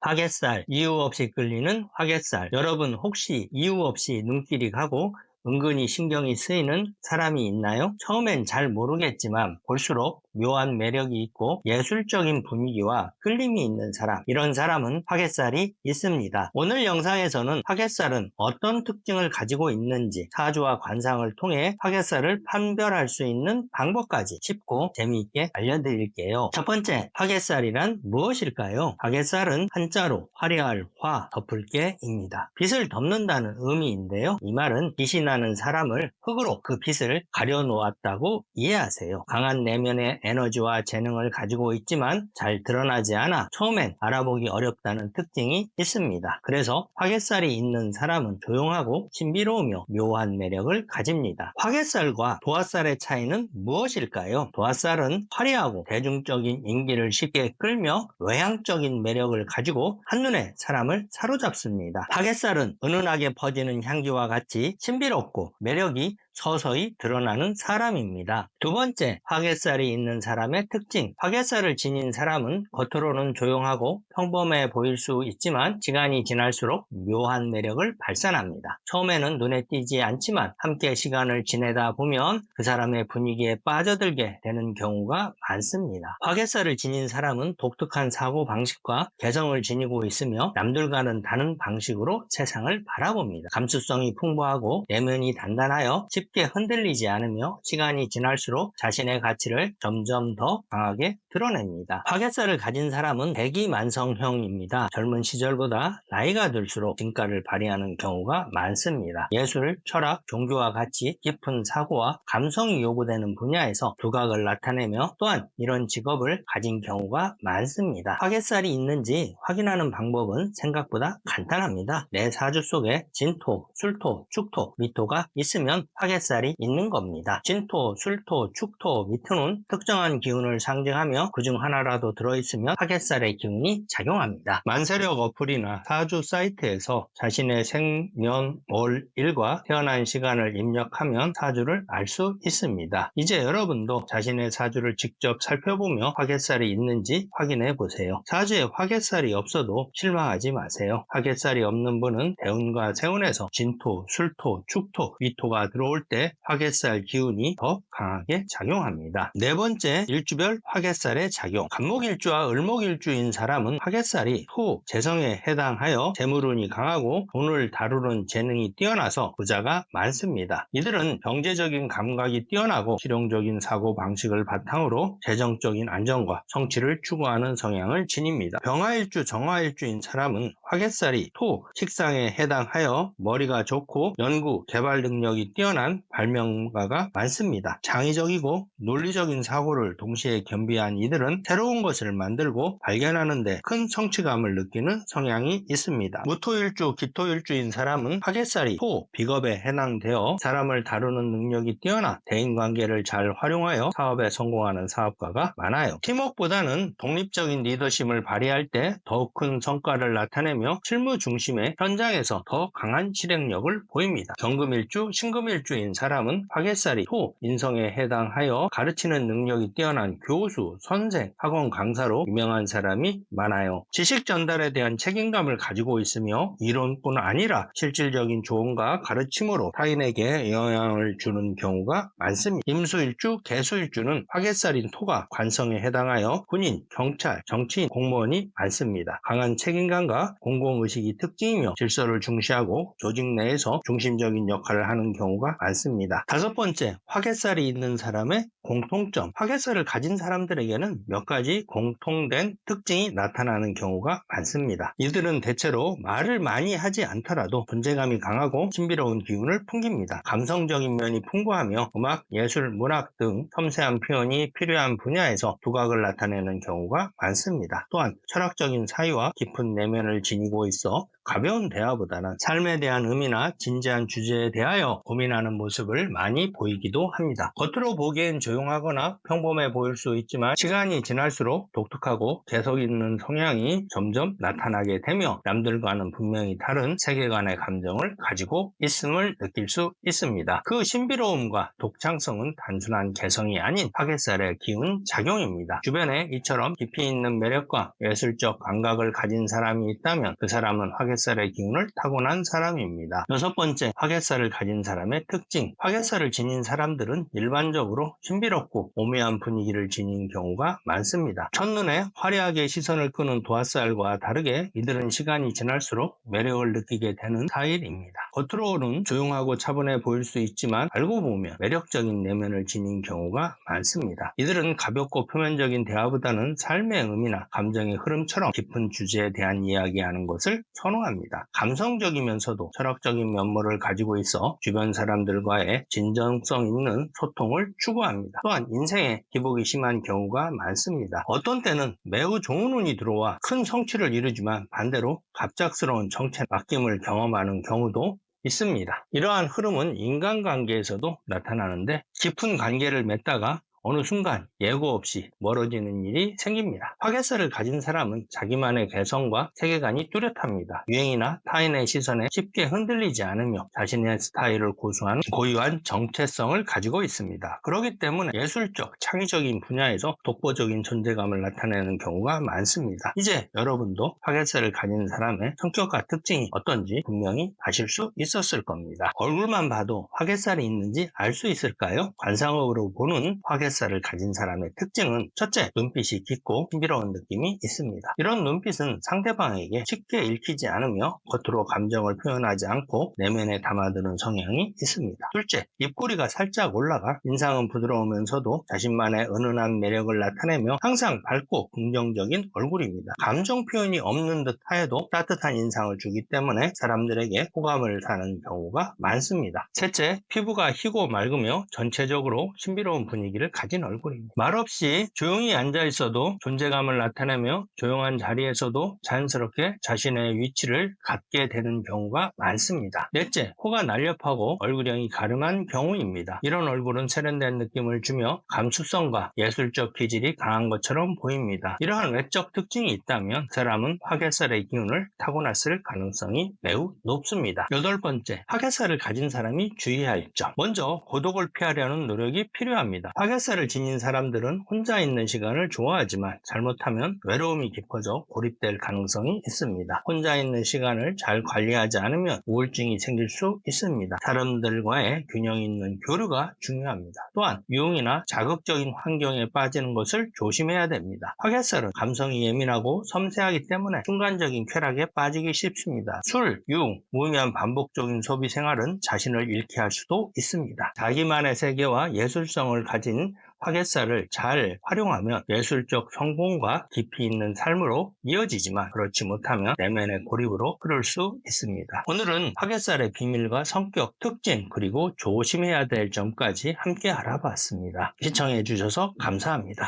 화개살, 이유 없이 끌리는 화개살. 여러분 혹시 이유 없이 눈길이 가고 은근히 신경이 쓰이는 사람이 있나요? 처음엔 잘 모르겠지만 볼수록 묘한 매력이 있고 예술적인 분위기와 끌림이 있는 사람 이런 사람은 화개살이 있습니다. 오늘 영상에서는 화개살은 어떤 특징을 가지고 있는지 사주와 관상을 통해 화개살을 판별할 수 있는 방법까지 쉽고 재미있게 알려드릴게요. 첫 번째 화개살이란 무엇일까요? 화개살은 한자로 화려할 화 덮을 게입니다. 빛을 덮는다는 의미인데요. 이 말은 빛이 나는 사람을 흙으로 그 빛을 가려놓았다고 이해하세요. 강한 내면의 에너지와 재능을 가지고 있지만 잘 드러나지 않아 처음엔 알아보기 어렵다는 특징이 있습니다. 그래서 화개살이 있는 사람은 조용하고 신비로우며 묘한 매력을 가집니다. 화개살과 도화살의 차이는 무엇일까요? 도화살은 화려하고 대중적인 인기를 쉽게 끌며 외향적인 매력을 가지고 한눈에 사람을 사로잡습니다. 화개살은 은은하게 퍼지는 향기와 같이 신비 롭고 매력이 서서히 드러나는 사람입니다. 두 번째, 화개살이 있는 사람의 특징. 화개살을 지닌 사람은 겉으로는 조용하고 평범해 보일 수 있지만 시간이 지날수록 묘한 매력을 발산합니다. 처음에는 눈에 띄지 않지만 함께 시간을 지내다 보면 그 사람의 분위기에 빠져들게 되는 경우가 많습니다. 화개살을 지닌 사람은 독특한 사고 방식과 개성을 지니고 있으며 남들과는 다른 방식으로 세상을 바라봅니다. 감수성이 풍부하고 내면이 단단하여 쉽게 흔들리지 않으며 시간이 지날수록 자신의 가치를 점점 더 강하게 드러냅니다. 화개살을 가진 사람은 대기만성형입니다. 젊은 시절보다 나이가 들수록 진가를 발휘하는 경우가 많습니다. 예술, 철학, 종교와 같이 깊은 사고와 감성이 요구되는 분야에서 두각을 나타내며 또한 이런 직업을 가진 경우가 많습니다. 화개살이 있는지 확인하는 방법은 생각보다 간단합니다. 내 사주 속에 진토, 술토, 축토, 미토가 있으면 화개살이 있는 겁니다. 진토, 술토, 축토, 미토는 특정한 기운을 상징하며 그중 하나라도 들어있으면 화개살의 기운이 작용합니다. 만세력 어플이나 사주 사이트에서 자신의 생년, 월, 일과 태어난 시간을 입력하면 사주를 알 수 있습니다. 이제 여러분도 자신의 사주를 직접 살펴보며 화개살이 있는지 확인해 보세요. 사주에 화개살이 없어도 실망하지 마세요. 화개살이 없는 분은 대운과 세운에서 진토, 술토, 축토, 위토가 들어올 때 화개살 기운이 더 강하게 작용합니다. 네 번째, 일주별 화개살 의 작용. 간목일주와 을목일주인 사람은 화개살이 호, 재성에 해당하여 재물운이 강하고 돈을 다루는 재능이 뛰어나서 부자가 많습니다. 이들은 경제적인 감각이 뛰어나고 실용적인 사고 방식을 바탕으로 재정적인 안정과 성취를 추구하는 성향을 지닙니다. 병화일주, 정화일주인 사람은 화개살이 토, 식상에 해당하여 머리가 좋고 연구, 개발 능력이 뛰어난 발명가가 많습니다. 창의적이고 논리적인 사고를 동시에 겸비한 이들은 새로운 것을 만들고 발견하는데 큰 성취감을 느끼는 성향이 있습니다. 무토일주, 기토일주인 사람은 화개살이 토, 비겁에 해당되어 사람을 다루는 능력이 뛰어나 대인관계를 잘 활용하여 사업에 성공하는 사업가가 많아요. 팀워크보다는 독립적인 리더십을 발휘할 때 더욱 큰 성과를 나타내며 실무 중심의 현장에서 더 강한 실행력을 보입니다. 경금일주, 신금일주인 사람은 화개살이 토, 인성에 해당하여 가르치는 능력이 뛰어난 교수, 선생, 학원 강사로 유명한 사람이 많아요. 지식 전달에 대한 책임감을 가지고 있으며 이론뿐 아니라 실질적인 조언과 가르침으로 타인에게 영향을 주는 경우가 많습니다. 임수일주, 개수일주는 화개살인 토가 관성에 해당하여 군인, 경찰, 정치인, 공무원이 많습니다. 강한 책임감과 공공의식이 특징이며 질서를 중시하고 조직 내에서 중심적인 역할을 하는 경우가 많습니다. 다섯 번째, 화개살이 있는 사람의 공통점. 화개살을 가진 사람들에게 는 몇 가지 공통된 특징이 나타나는 경우가 많습니다. 이들은 대체로 말을 많이 하지 않더라도 존재감이 강하고 신비로운 기운을 풍깁니다. 감성적인 면이 풍부하며 음악, 예술, 문학 등 섬세한 표현이 필요한 분야에서 두각을 나타내는 경우가 많습니다. 또한 철학적인 사유와 깊은 내면을 지니고 있어 가벼운 대화보다는 삶에 대한 의미나 진지한 주제에 대하여 고민하는 모습을 많이 보이기도 합니다. 겉으로 보기엔 조용하거나 평범해 보일 수 있지만 시간이 지날수록 독특하고 개성 있는 성향이 점점 나타나게 되며 남들과는 분명히 다른 세계관의 감정을 가지고 있음을 느낄 수 있습니다. 그 신비로움과 독창성은 단순한 개성이 아닌 화개살의 기운 작용입니다. 주변에 이처럼 깊이 있는 매력과 예술적 감각을 가진 사람이 있다면 그 사람은 화개 살의 기운을 타고난 사람입니다. 여섯 번째, 화개살을 가진 사람의 특징. 화개살을 지닌 사람들은 일반적으로 신비롭고 오묘한 분위기를 지닌 경우가 많습니다. 첫눈에 화려하게 시선을 끄는 도화살과 다르게 이들은 시간이 지날수록 매력을 느끼게 되는 스타일입니다. 겉으로는 조용하고 차분해 보일 수 있지만 알고 보면 매력적인 내면을 지닌 경우가 많습니다. 이들은 가볍고 표면적인 대화보다는 삶의 의미나 감정의 흐름처럼 깊은 주제에 대한 이야기하는 것을 선호합니다. 감성적이면서도 철학적인 면모를 가지고 있어 주변 사람들과의 진정성 있는 소통을 추구합니다. 또한 인생에 기복이 심한 경우가 많습니다. 어떤 때는 매우 좋은 운이 들어와 큰 성취를 이루지만 반대로 갑작스러운 정체 맡김을 경험하는 경우도 있습니다. 이러한 흐름은 인간관계에서도 나타나는데 깊은 관계를 맺다가 어느 순간 예고 없이 멀어지는 일이 생깁니다. 화개살을 가진 사람은 자기만의 개성과 세계관이 뚜렷합니다. 유행이나 타인의 시선에 쉽게 흔들리지 않으며 자신의 스타일을 고수하는 고유한 정체성을 가지고 있습니다. 그렇기 때문에 예술적, 창의적인 분야에서 독보적인 존재감을 나타내는 경우가 많습니다. 이제 여러분도 화개살을 가진 사람의 성격과 특징이 어떤지 분명히 아실 수 있었을 겁니다. 얼굴만 봐도 화개살이 있는지 알 수 있을까요? 관상으로 보는 화개살 을 가진 사람의 특징은 첫째, 눈빛이 깊고 신비로운 느낌이 있습니다. 이런 눈빛은 상대방에게 쉽게 읽히지 않으며 겉으로 감정을 표현하지 않고 내면에 담아두는 성향이 있습니다. 둘째, 입꼬리가 살짝 올라가 인상은 부드러우면서도 자신만의 은은한 매력을 나타내며 항상 밝고 긍정적인 얼굴입니다. 감정 표현이 없는 듯 하여도 따뜻한 인상을 주기 때문에 사람들에게 호감을 사는 경우가 많습니다. 셋째, 피부가 희고 맑으며 전체적으로 신비로운 분위기를 가진 얼굴입니다. 말없이 조용히 앉아 있어도 존재감을 나타내며 조용한 자리에서도 자연스럽게 자신의 위치를 갖게 되는 경우가 많습니다. 넷째, 코가 날렵하고 얼굴형이 가름한 경우입니다. 이런 얼굴은 세련된 느낌을 주며 감수성과 예술적 기질이 강한 것처럼 보입니다. 이러한 외적 특징이 있다면 사람은 화개살의 기운을 타고났을 가능성이 매우 높습니다. 여덟 번째, 화개살을 가진 사람이 주의해야 할 점. 먼저 고독을 피하려는 노력이 필요합니다. 화개살 을 지닌 사람들은 혼자 있는 시간을 좋아하지만 잘못하면 외로움이 깊어져 고립될 가능성이 있습니다. 혼자 있는 시간을 잘 관리하지 않으면 우울증이 생길 수 있습니다. 사람들과의 균형 있는 교류가 중요합니다. 또한 유흥이나 자극적인 환경에 빠지는 것을 조심해야 됩니다. 화개살은 감성이 예민하고 섬세하기 때문에 순간적인 쾌락에 빠지기 쉽습니다. 술, 유흥, 무의미한 반복적인 소비 생활은 자신을 잃게 할 수도 있습니다. 자기만의 세계와 예술성을 가진 화개살을 잘 활용하면 예술적 성공과 깊이 있는 삶으로 이어지지만 그렇지 못하면 내면의 고립으로 흐를 수 있습니다. 오늘은 화개살의 비밀과 성격, 특징, 그리고 조심해야 될 점까지 함께 알아봤습니다. 시청해 주셔서 감사합니다.